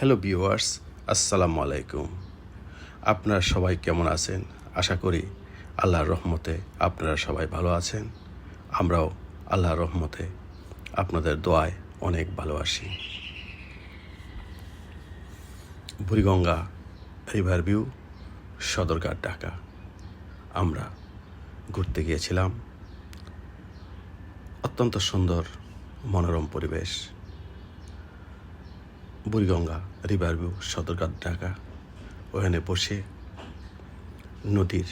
Hello viewers আসসালামু আলাইকুম আপনারা সবাই কেমন আছেন? আশা করি আল্লাহর রহমতে আপনারা সবাই ভালো আছেন। আমরাও আল্লাহর রহমতে আপনাদের দোয়ায় অনেক ভালোবাসি। Buriganga river view, Sadarghat, Dhaka. আমরা ঘুরতে গিয়েছিলাম। অত্যন্ত সুন্দর, মনোরম পরিবেশ। Buriganga river view, Sadarghat, Dhaka. ওখানে বসে নদীর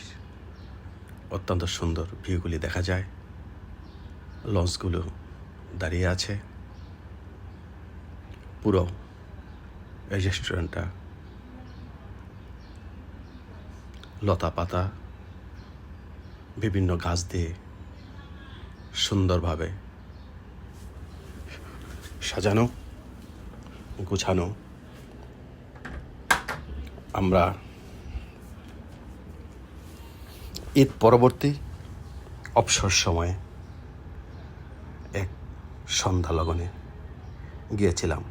অত্যন্ত সুন্দর ভিউগুলি দেখা যায়। লঞ্চগুলো দাঁড়িয়ে আছে। পুরো এই রেস্টুরেন্টটা লতা পাতা বিভিন্ন গাছ দিয়ে সুন্দরভাবে সাজানো। গুছানো। আমরা ঈদ পরবর্তী অবসর সময়ে এক সন্ধ্যা লগনে গিয়েছিলাম।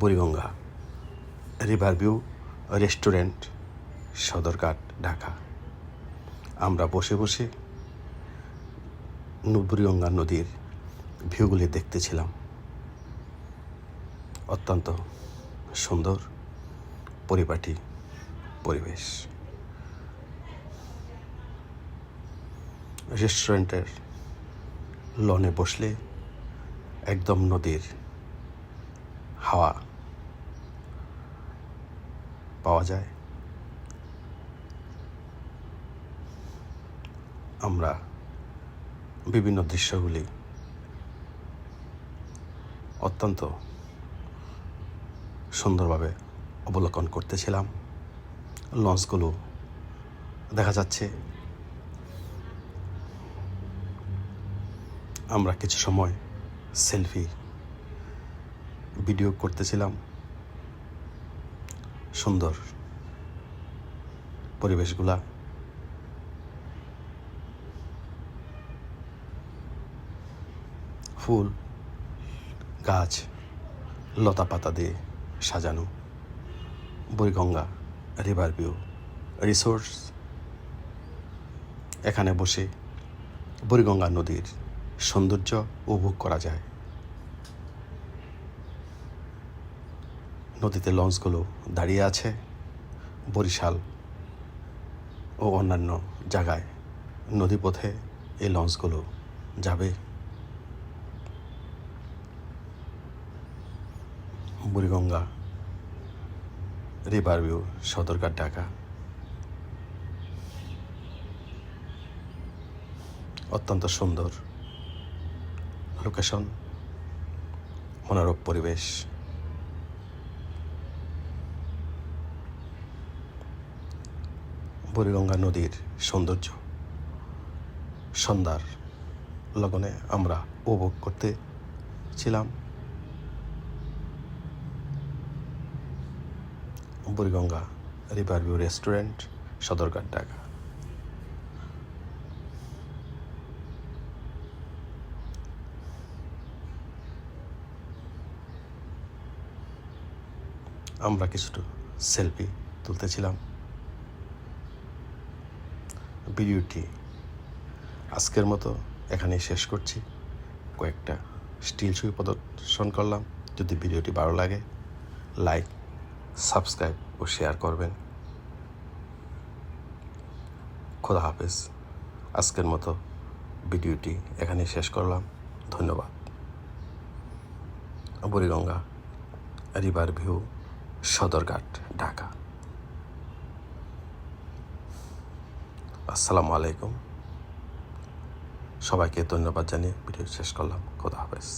Buriganga river view restaurant, Sadarghat, Dhaka. আমরা বসে বসে বুড়িগঙ্গা নদীর ভিউগুলি দেখতেছিলাম। অত্যন্ত সুন্দর পরিপাটি পরিবেশ। রেস্টুরেন্টের লনে বসলে একদম নদীর হাওয়া পাওয়া যায়। আমরা বিভিন্ন দৃশ্যগুলি অত্যন্ত সুন্দরভাবে অবলোকন করতেছিলাম। লঞ্চগুলো দেখা যাচ্ছে আমরা কিছু সময় সেলফি ভিডিও করতেছিলাম। সুন্দর পরিবেশগুলা। ফুল, গাছ লতা পাতা দিয়ে সাজানো। Buriganga, river view, resource. এখানে বসে বুড়িগঙ্গা নদীর সৌন্দর্য উপভোগ করা যায়। নদীতে লঞ্চগুলো দাঁড়িয়ে আছে, বরিশাল ও অন্যান্য জায়গায়। নদীপথে এই লঞ্চগুলো যাবে। Buriganga river view Sadarghat, Dhaka. অত্যন্ত সুন্দর লোকেশন মনোরম পরিবেশ। বুড়িগঙ্গা নদীর সৌন্দর্য, সন্ধ্যার লগনে আমরা উপভোগ করতে ছিলাম। Buriganga, river view restaurant, Sadarghat, Dhaka. আমরা কিছুটা সেলফি তুলতেছিলাম। ভিডিওটি আজকের মতো এখানেই শেষ করছি। কয়েকটা স্টিল ছবি প্রদর্শন করলাম। যদি ভিডিওটি ভালো লাগে, লাইক সাবস্ক্রাইব ও শেয়ার করবেন। খোদা হাফেজ। আজকের মতো ভিডিওটি এখানে শেষ করলাম। ধন্যবাদ। Buriganga river view, Sadarghat, Dhaka. আসসালামু আলাইকুম। সবাইকে ধন্যবাদ জানিয়ে ভিডিও শেষ করলাম। খোদা হাফেজ।